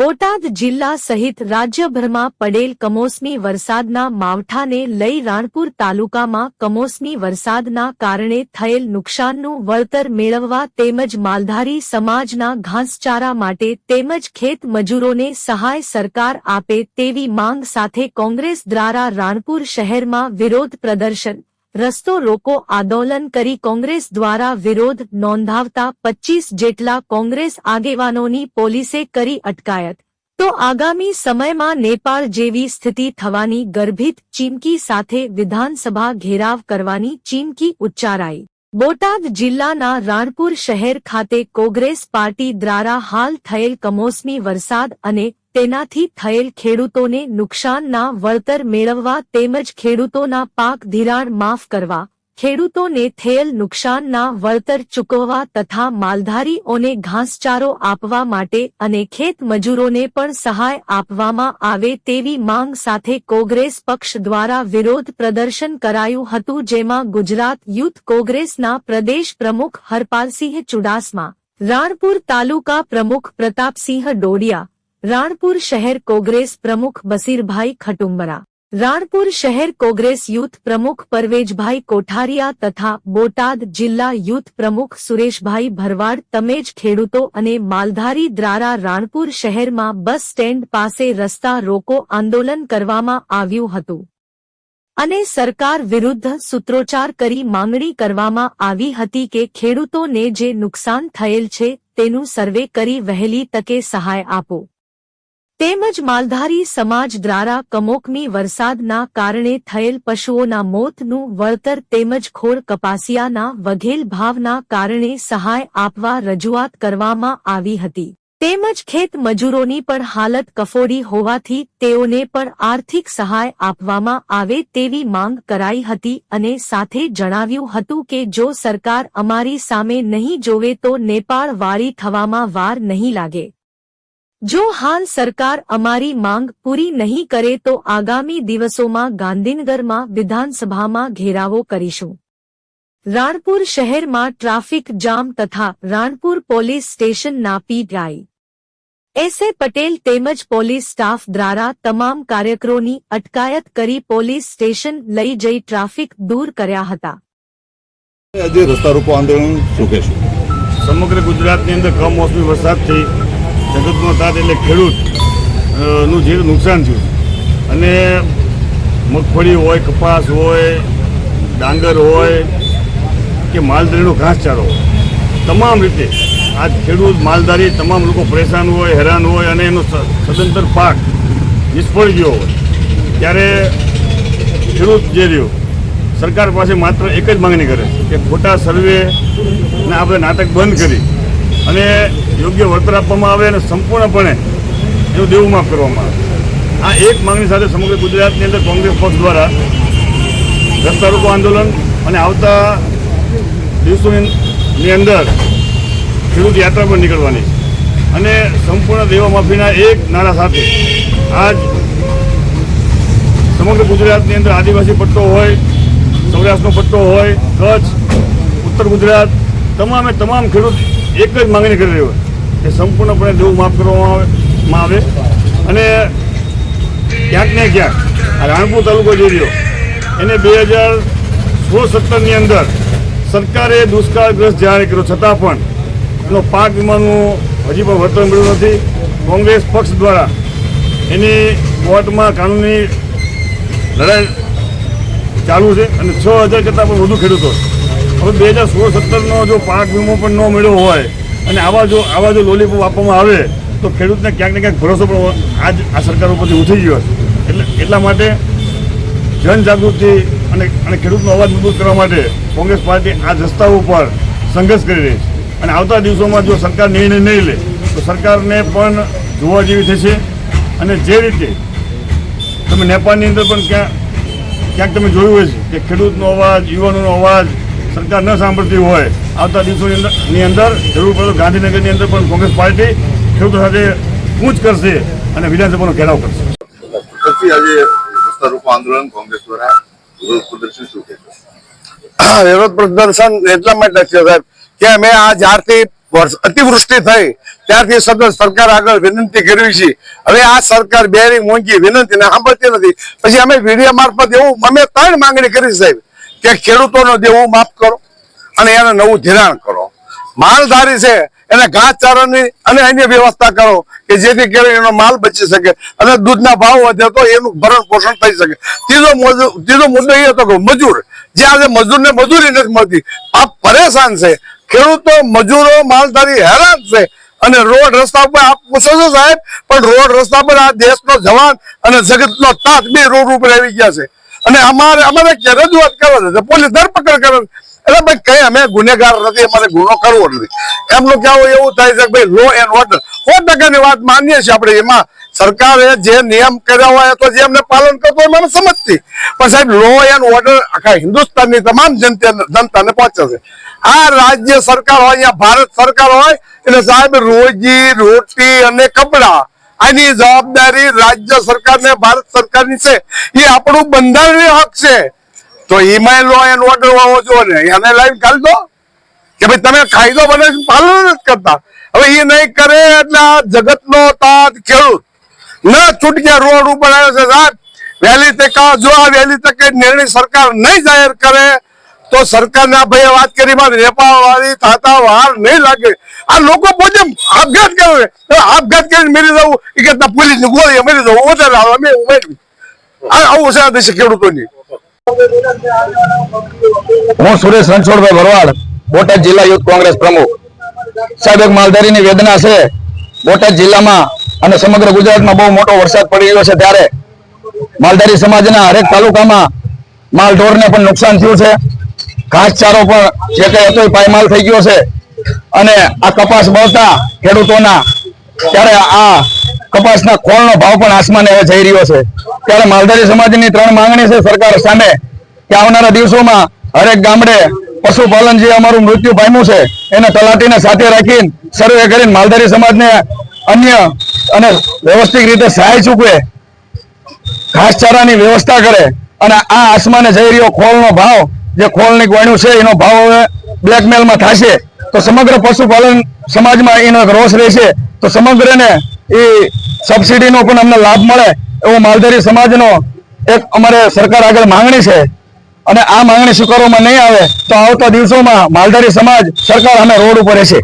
બોટાદ જિલ્લા સહિત રાજ્યભરમાં પડેલ કમોસમી વરસાદના માવઠાને લઈ રાણપુર તાલુકામાં કમોસમી વરસાદના કારણે થયેલ નુકસાનનું વળતર મેળવવા તેમજ માલધારી સમાજના ઘાસચારા માટે તેમજ ખેત મજૂરોને સહાય સરકાર આપે તેવી માંગ સાથે કોંગ્રેસ દ્વારા રાણપુર શહેરમાં વિરોધ પ્રદર્શન રસ્તો રોકો આંદોલન કરી કોંગ્રેસ દ્વારા વિરોધ નોંધાવતા પચીસ જેટલા કોંગ્રેસ આગેવાનોની પોલીસે કરી અટકાયત. તો આગામી સમયમાં નેપાળ જેવી સ્થિતિ થવાની ગર્ભિત ચીમકી સાથે વિધાનસભા ઘેરાવ કરવાની ચીમકી ઉચ્ચારાઈ. બોટાદ જિલ્લાના રાણપુર શહેર ખાતે કોંગ્રેસ પાર્ટી દ્વારા હાલ થયેલ કમોસમી વરસાદ અને તેનાથી થયેલ ખેડૂતોને નુકસાનના વળતર મેળવવા તેમજ ખેડૂતોના પાક ધિરાણ માફ કરવા ખેડૂતોને થયેલ નુકસાનના વળતર ચૂકવવા તથા માલધારીઓને ઘાસચારો આપવા માટે અને ખેત મજૂરોને પણ સહાય આપવામાં આવે તેવી માંગ સાથે કોંગ્રેસ પક્ષ દ્વારા વિરોધ પ્રદર્શન કરાયું હતું, જેમાં ગુજરાત યુથ કોંગ્રેસના પ્રદેશ પ્રમુખ હરપાલસિંહ ચુડાસમા, રાણપુર તાલુકા પ્રમુખ પ્રતાપસિંહ ડોડિયા, રાણપુર શહેર કોંગ્રેસ પ્રમુખ બસીરભાઈ ખટુંબરા રાણપુર શહેર કોંગ્રેસ યુથ પ્રમુખ પરવેજભાઈ કોઠારિયા તથા બોટાદ જિલ્લા યુથ પ્રમુખ સુરેશભાઈ ભરવાડ તમેજ ખેડૂતો અને માલધારી દ્વારા રાણપુર શહેરમાં બસ સ્ટેન્ડ પાસે રસ્તા રોકો આંદોલન કરવામાં આવ્યું હતું. અને સરકાર વિરુદ્ધ સૂત્રોચ્ચાર કરી માંગણી કરવામાં આવી હતી કે ખેડૂતોને જે નુકસાન થયેલ છે તેનું સર્વે કરી વહેલી તકે સહાય આપો. તેમજ માલધારી સમાજ દ્વારા કમોકમી વરસાદના કારણે થયેલ પશુઓના મોતનું વળતર તેમજ ખોર કપાસિયાના વધેલ ભાવના કારણે સહાય આપવા રજૂઆત કરવામાં આવી હતી. તેમજ ખેત મજૂરોની પણ હાલત કફોડી હોવાથી તેઓને પણ આર્થિક સહાય આપવામાં આવે તેવી માંગ કરાઈ હતી અને સાથે જણાવ્યું હતું કે જો સરકાર અમારી સામે નહીં જોવે તો નેપાળ વાળી થવામાં વાર નહીં લાગે. જો હાલ સરકાર અમારી માંગ પૂરી નહીં કરે તો આગામી દિવસોમાં ગાંધીનગરમાં વિધાનસભામાં ઘેરાવો કરીશું. રાણપુર શહેરમાં ટ્રાફિક જામ તથા રાણપુર પોલીસ સ્ટેશનના પીટીઆઈ એસ એ પટેલ તેમજ પોલીસ સ્ટાફ દ્વારા તમામ કાર્યકરોની અટકાયત કરી પોલીસ સ્ટેશન લઈ જઈ ટ્રાફિક દૂર કર્યા હતા. આજે રસ્તા રોકો આંદોલન સમગ્ર ગુજરાતની અંદર કમોસમી વરસાદથી જગતનો તાત એટલે ખેડૂતનું જે નુકસાન થયું. અને મગફળી હોય, કપાસ હોય, ડાંગર હોય કે માલધારીનો ઘાસચારો હોય. તમામ રીતે આજ ખેડૂત માલધારી તમામ લોકો પરેશાન હોય, હેરાન હોય અને એનો સદંતર પાક નિષ્ફળ ગયો હોય. ત્યારે ખેડૂત જે રહ્યો, સરકાર પાસે માત્ર એક જ માંગણી કરે કે ખોટા સર્વે ને આપણે નાટક બંધ કરી અને યોગ્ય વળતર આપવામાં આવે અને સંપૂર્ણપણે એનું દેવું કરવામાં આવે. આ એક માંગણી સાથે સમગ્ર ગુજરાતની અંદર કોંગ્રેસ પક્ષ દ્વારા રસ્તા રોકો આંદોલન અને આવતા દિવસોની અંદર ખેડૂત યાત્રા પર નીકળવાની અને સંપૂર્ણ દેવા માફીના એક નારા સાથે આજ સમગ્ર ગુજરાતની અંદર આદિવાસી પટ્ટો હોય, સૌરાષ્ટ્રનો પટ્ટો હોય, કચ્છ, ઉત્તર ગુજરાત, તમામે તમામ ખેડૂત એક જ માંગણી કરી રહ્યો હોય કે સંપૂર્ણપણે દેવું માફ કરવામાં આવે અને ક્યાંક ને ક્યાંક રાણપુર તાલુકો જોઈ રહ્યો, એને બે હજાર સોળ સત્તરની અંદર સરકારે દુષ્કાળગ્રસ્ત જાહેર કર્યો છતાં પણ એનો પાક વીમાનું હજી પણ વળતર મળ્યું નથી કોંગ્રેસ પક્ષ દ્વારા એની કોર્ટમાં કાનૂની લડાઈ ચાલુ છે અને છ હજાર કરતાં પણ વધુ ખેડૂતો. હવે બે હજાર સોળ, સત્તરનો જો પાક વીમો પણ ન મળ્યો હોય અને આવા જો આવા જો લોલીપોપ આપવામાં આવે, તો ખેડૂતને ક્યાંક ને ક્યાંક ભરોસો પણ આજ આ સરકાર ઉપરથી ઉઠી ગયો છે. એટલે એટલા માટે જનજાગૃતિ અને અને ખેડૂતનો અવાજ મજબૂત કરવા માટે કોંગ્રેસ પાર્ટી આ રસ્તા ઉપર સંઘર્ષ કરી રહી છે. અને આવતા દિવસોમાં જો સરકાર નિર્ણય નહીં લે, તો સરકારને પણ જોવા જેવી થશે. અને જે રીતે તમે નેપાળની અંદર પણ ક્યાં ક્યાંક તમે જોયું હોય છે કે ખેડૂતનો અવાજ, યુવાનોનો અવાજ સરકાર ન સાંભળતી હોય આવતા દિવસોની અંદર અંદર જરૂર પડે ગાંધીનગરની અંદર પણ કોંગ્રેસ પાર્ટી ખેડૂતો સાથે કૂચ કરશે અને વિધાનસભાનો ઘેરાવ કરશે. પછી આજે રસ્તા આંદોલન કોંગ્રેસ દ્વારા વિરોધ પ્રદર્શન શું કહેશું વિરોધ પ્રદર્શન એટલા માટે થયો સાહેબ. કે અમે આ જ્યારથી વર્ષ અતિવૃષ્ટિ થઈ ત્યારથી સતત સરકાર આગળ વિનંતી કરવી છે. હવે આ સરકાર બેરી મોંઘી વિનંતી ને સાંભળતી નથી. પછી અમે મીડિયા મારફત એવું અમે ત્રણ માંગણી કરી સાહેબ. કે ખેડૂતોનો દેવું માફ કરો અને એને નવું ધિરાણ કરો. માલધારી છે, એને ઘાસચારાની અને અન્ય વ્યવસ્થા કરો કે જેથી કરીને એનો માલ બચી શકે અને દૂધના ભાવ વધે તો એનું ભરણ પોષણ થઈ શકે. ત્રીજો ત્રીજો મુદ્દો એ હતો કે મજૂર. જે આજે મજૂરને મજૂરી નથી મળતી આ પરેશાન છે. ખેડૂતો, મજૂરો, માલધારી હેરાન છે અને રોડ રસ્તા પર આપ પૂછો છો સાહેબ, પણ રોડ રસ્તા પર આ દેશનો જવાન અને જગતનો તાત બે રોડ ઉપર આવી ગયા છે. અને અમારે અમારે કે રજૂઆત કરે છે? પોલીસ ધરપકડ કરે એટલે ભાઈ, કઈ અમે ગુનેગાર નથી, અમારે ગુનો કરવો નથી. એમનું કહેવું એવું થાય છે ભાઈ લો એન્ડ ઓર્ડર સો ટકાની વાત માનીએ છીએ આપણે. એમાં સરકારે જે નિયમ કર્યા હોય, તો જે એમને પાલન કરતો હોય મને સમજતી. પણ સાહેબ લો એન્ડ ઓર્ડર આખા હિન્દુસ્તાનની તમામ જનતા જનતાને પહોંચે છે. આ રાજ્ય સરકાર હોય, અહીંયા ભારત સરકાર હોય, એટલે સાહેબ, રોજી, રોટી અને કપડા આની જવાબદારી રાજ્ય સરકાર ને ભારત સરકારની છે. એ આપણું બંધારણીય હક છે. તો એમાં લો એનો ઓર્ડર હોવો જોઈએ ને, એને લાઈન કાઢ દો. કે ભાઈ તમે કાયદો બને પાલન જ કરતા. હવે એ નહીં કરે એટલે આ જગતનો તાત ખેડૂત. ના છૂટક્યા રોડ ઉપર આવ્યો છે સાહેબ. વહેલી તકે જો આ વહેલી તકે નિર્ણય સરકાર નહીં જાહેર કરે તો સરકારને આ ભાઈએ વાત કરી માં રેપા વાળી થાતા વાર નહીં લાગે. આ લોકો પોતે આપઘાત કરે આપઘાત કરીને મેરી દઉં એ પોલીસની ગોળી મેરી દઉં વધારે આવે, અમે ઉમેરવી આવું છે દેશે ખેડૂતોની. હું સુરેશ રણછોડભાઈ ભરવાડ, બોટાદ જિલ્લા યુથ કોંગ્રેસ પ્રમુખ. સાહેબ, એક માલધારીની વેદના છે. બોટાદ જિલ્લામાં અને સમગ્ર ગુજરાતમાં બહુ મોટો વરસાદ પડી રહ્યો છે ત્યારે માલધારી સમાજના હરેક તાલુકામાં માલ ને પણ નુકસાન થયું છે. ઘાસચારો પણ જે કઈ હતો પાયમાલ થઈ ગયો છે. અને આ કપાસ બળતા ખેડૂતોના ત્યારે આ કપાસના ખોળનો ભાવ પણ આસમાને હવે જઈ રહ્યો છે. ત્યારે માલધારી સમાજની ત્રણ માંગણી છે સરકાર સામે કે આવનારા દિવસોમાં હરેક ગામડે પશુપાલન જે અમારું મૃત્યુ પામ્યું છે, એને તલાટીને સાથે રાખીને સર્વે કરીને માલધારી સમાજને અન્ય અને વ્યવસ્થિત રીતે સહાય ચૂકવે, ઘાસચારાની વ્યવસ્થા કરે અને આ આસમાને જઈ રહ્યો ખોળનો ભાવ જે ખોળની ગવાણ્યું છે, એનો ભાવ હવે બ્લેકમેલમાં થશે. તો સમગ્ર પશુપાલન સમાજમાં એનો રોષ રહેશે. તો સમગ્રને એ સબસિડીનો પણ અમને લાભ મળે એવો માલધારી સમાજનો એક અમારે સરકાર આગળ માંગણી છે. અને આ માંગણી સ્વીકારવામાં નહીં આવે તો આવતા દિવસોમાં માલધારી સમાજ સરકાર અમે રોડ ઉપર રહેશે.